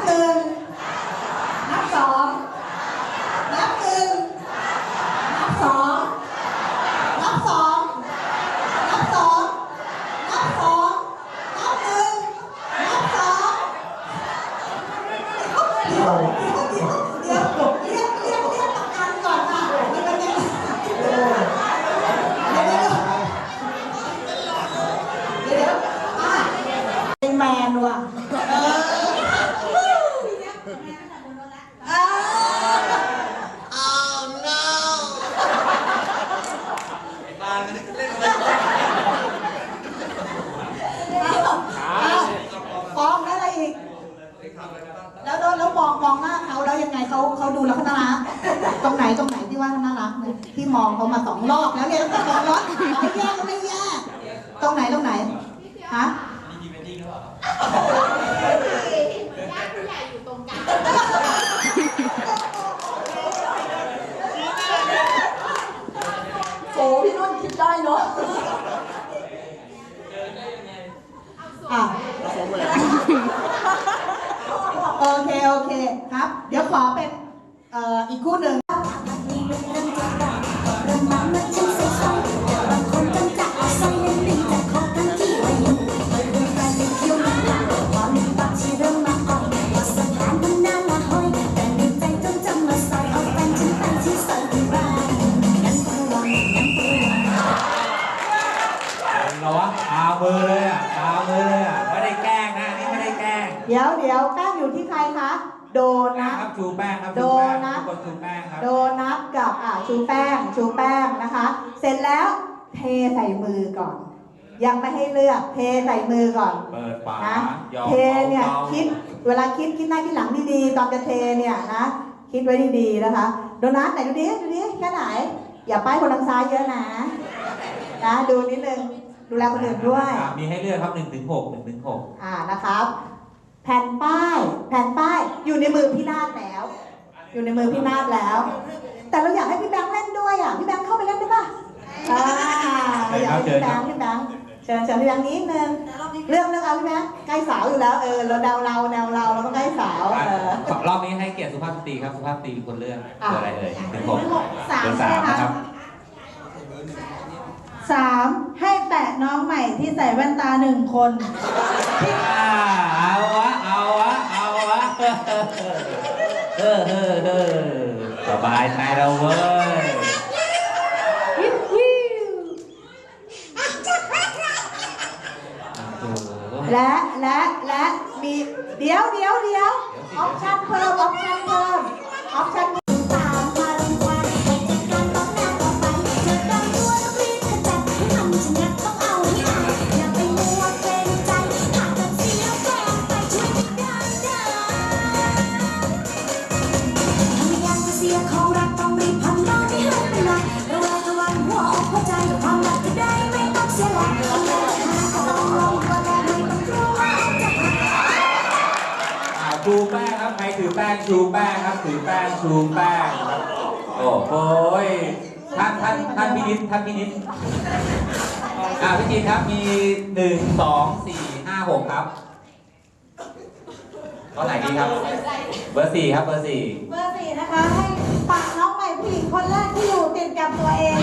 บหนึ่งนับสองนับหนึ่งนับสองนับสองนับสองนับสองนับหนึ่งนับสองเดี๋ยวเดี๋ยวเดี๋ยวเดี๋ยวเรียกเรียกเรียกประกันก่อนค่ะมันเป็นยังไงเดี๋ยวเดี๋ยวเดี๋ยวเดี๋ยวอะเป็นแมนว่ะเออ อ่า Oh no! ฟ้องแล้วอะไรอีก แล้วแล้วแล้วมองมองหน้าเขาแล้วยังไงเขาเขาดูแล้วเขาน่ารักตรงไหนตรงไหนที่ว่าเขาน่ารักเนี่ยที่มองเขามาสองรอบแล้วเนี่ยตั้งแต่สองรอบไม่แย่ก็ไม่แย่ตรงไหนตรงไหนฮะญาติผู้ใหญ่อยู่ตรงกลาง โอ้พี่นุ่นคิด ได้เนาะอะโอเค โอเคครับ เดี๋ยวขอเป็นเอ่ออีกคู่หนึ่ง มือเลยอะตามือเลยอะไม่ได้แกล้งนะนี่ไม่ได้แกล้งเดี๋ยวเดี๋ยวแป้งอยู่ที่ใครคะ โดแป้นังทครับชูแป้งครับโดชูแป้งนัททุกคนชูแป้งครับ โดนัทกับอ่าชูแป้งชูแป้งนะคะ เสร็จแล้วเทใส่มือก่อน ยังไม่ให้เลือกเทใส่มือก่อนเปิดฝานะยอมเทเนี่ยบาๆคิดเวลาคิดคิดหน้าคิดหลังดีๆ ตอนจะเทเนี่ยนะคิดไว้ดีๆนะคะ โดนัทไหนดูดิดูดิแค่ไหน อย่าป้ายคนทางซ้ายเยอะนะนะดูนิดนึง ดูแลคนอื่นด้วย อะมีให้เลือกครับหนึ่งถึงหกหนึ่งถึงหกอ่านะครับ แผ่นป้าย แผ่นป้ายอยู่ในมือพี่นาฏแล้ว อยู่ในมือพี่นาฏแล้ว แต่เราอยากให้พี่แบงค์เล่นด้วยอะพี่แบงค์เข้าไปเล่นได้ป่ะอ่าเราอยากให้พี่แบงค์พี่แบงค์เชิญเชิญพี่แบงค์นิดนึงเรื่องเรื่องเอาพี่แบงค์ใกล้สาวอยู่แล้วเออเราเดาเราแนวเราเราต้องใกล้สาวเออ รอบนี้ให้เกียรติสุภาพสตรีครับสุภาพสตรีเป็นคนเลือกอะเบอร์อะไรเอ่ยหนึ่งหกสามเบอร์ใช่สามไหมนะคคะรับ สามให้แปะน้องใหม่ที่ใส่แว่นตาหนึ่งคนอ่าเอาวะ เอาวะ เอาวะ เออเออเออสบายใจเราเว้ยและและและมีเดี๋ยวเดี๋ยวเดี๋ยวออปชั่นเพิ่มออปชั่นเพิ่มออปชั่น ของรักต้องรีบพันน้องที่ให้เป็นหลักระแวดระวังหัวอกหัวใจความรักจะได้ไม่ต้องเสียหลักต้องเดินหาก็ต้องลงก็แล้วไม่ต้องกลัวว่าจะหักอ่าชูแป้งครับ ใครถือแป้งชูแป้งครับ ถือแป้งชูแป้งครับโอ้โหยท่านท่านท่านพินิจท่านพินิจอ่าพี่จีนครับมีหนึ่งสองสี่ห้าหกครับ ข้อไหนดีครับ เบอร์สี่ครับ เบอร์สี่ เบอร์สี่นะคะ ให้ปากน้องใหม่ผู้หญิงคนแรกที่อยู่ติดกับตัวเอง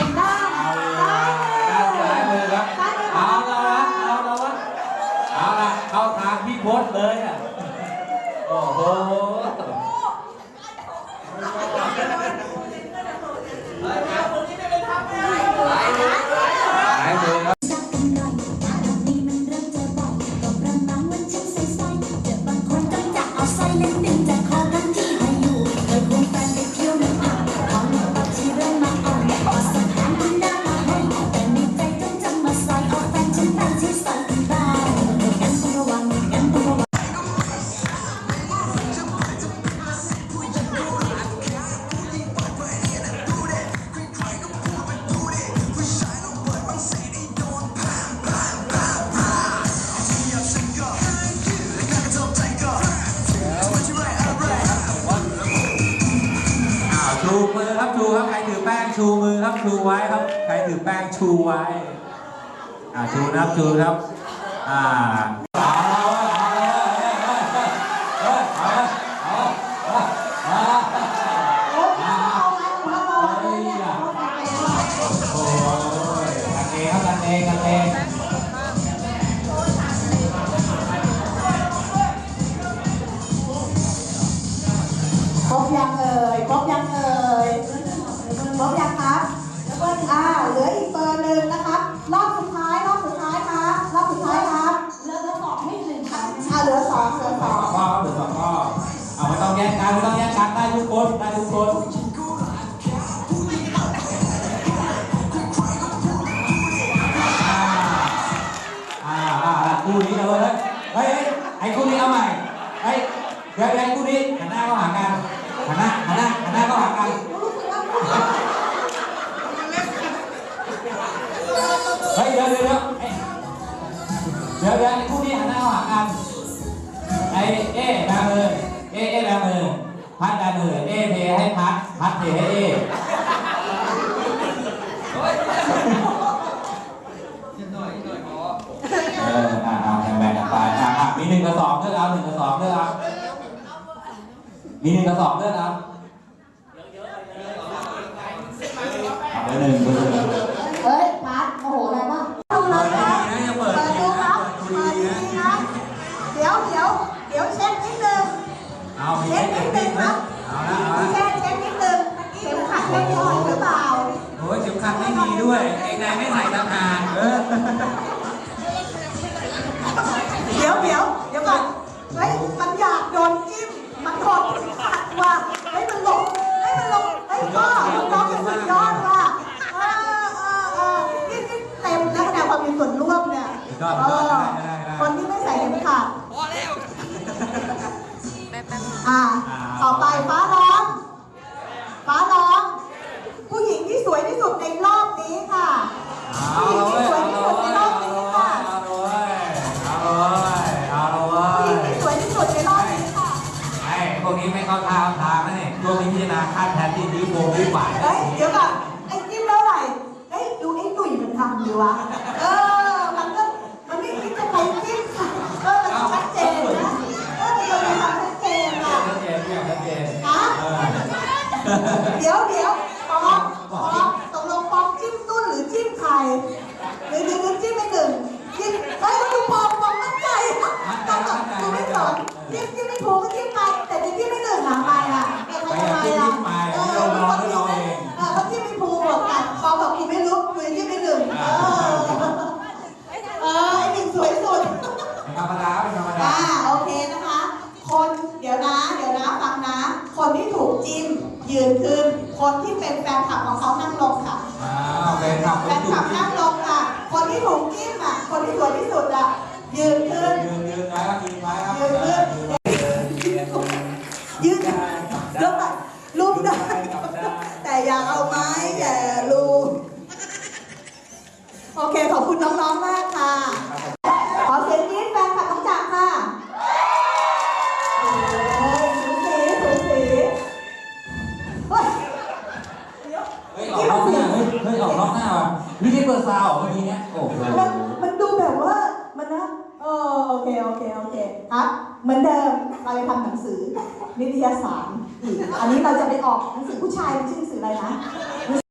ชูมือครับชูไว้ครับ ใครถือแป้งชูไว้ อ่าชูนะครับชูนะครับ อ่าครบยังเอ่ นึ่งนะคะ รอบสุดท้าย รอบสุดท้ายค่ะรอบสุดท้ายค่ะเหลือเหลือสองให้หนึ่งค่ะอ่าเหลือสองเหลือสอง ข้อเหลือสองข้อเอาไม่ต้องแย่กันไม่ต้องแย่กันได้ทุกคนได้ทุกคน เทให้เอ๊เอออ่าอ่าแบ่งกันไปอ่าอ่ามีหนึ่งกับสองเลือกเอาหนึ่งกับสองเลือกเอามีหนึ่งกับสองเลือกเอาเอาไปหนึ่งไปหนึ่ ในไม่ใส่ต่างหากเออเดี๋ยวเดี๋ยวเดี๋ยวก่อนเฮ้ยมันอยากโดนจิ้ม มันถอดขัดว่ะเฮ้ยมันหลงเฮ้ยมันหลงเฮ้ยพ่อน้องเป็นสุดยอดว่ะเออเออเออนี่นี่เต็มนะคะแนนความมีส่วนร่วมเนี่ยเออคนที่ไม่ใส่เข็มขัด วกนี้ไม่เข้าทางทานะเนี่ยช่วงนี้พิจารณาคาดแทนที่ดีโฟมดีฝ่าย เฮ้ย เดี๋ยวก่อนไอ้จิ้มแล้วไหร่เฮ้ย ดูไอ้หนุ่ยมันทำดีวะ เออ มันก็ มันไม่คิดจะไปจิ้มค่ะเออ มันชัดเจนนะ เออ มันมีความชัดเจนอะ ชัดเจนเนี่ยชัดเจน ฮะ เออ เดี๋ยวเดี๋ยวปอมปอมตกลงปอมจิ้มตุ้นหรือจิ้มใครหรือหรือหรือจิ้มไม่หนึ่งจิ้มเฮ้ยแล้วดูปอมปอมมั่นใจปอมแบบดูไม่ส นจิ้มจิ้มไม่ถูกก็จิ้มไป แต่จะจิ้มไม่หนึ่งหาไปอะเออทำไมอะเออมันคนจิ้มไม่เออเขาจิ้มไม่ถูกหรอกอะปอมบอกกูไม่รู้กูจะจิ้มไม่หนึ่งเออเออไอ้หนึ่งสวยสุดธรรมดาเป็นธรรมดาอ่าโอเคนะคะ คนเดี๋ยวนะ เดี๋ยวนะฟังนะ คนที่ถูกจิ้มยืนขึ้น คนที่เป็นแฟนคลับของเขานั่งลงค่ะอ้าวเป็นขับแฟนคลับนั่งลงค่ะ คนที่ถูกจิ้มอะ คนที่สวยที่สุดอะยืนขึ้น ยืนยืนไว้ครับรับยืนขึ้นยืนแล้วก็ลุกได้ แต่อย่าเอาไม้แย่ลูกโอเค ขอบคุณน้องๆมากค่ะ ขอเสียงกรี๊ดแฟนคลับน้องจักค่ะโอ้ยสูสีสูสีเฮ้ยเฮ้ยออกนอกหน้าเฮ้ยออกนอกหน้าว่ะนี่ได้เปิดซาวเมื่อกี้เนี้ยโอ้โห อโอเค โอเค โอเคครับเหมือนเดิม เราจะทำหนังสือนิตยสารอีก อันนี้เราจะไปออกหนังสือผู้ชายมันชื่อหนังสืออะไรนะ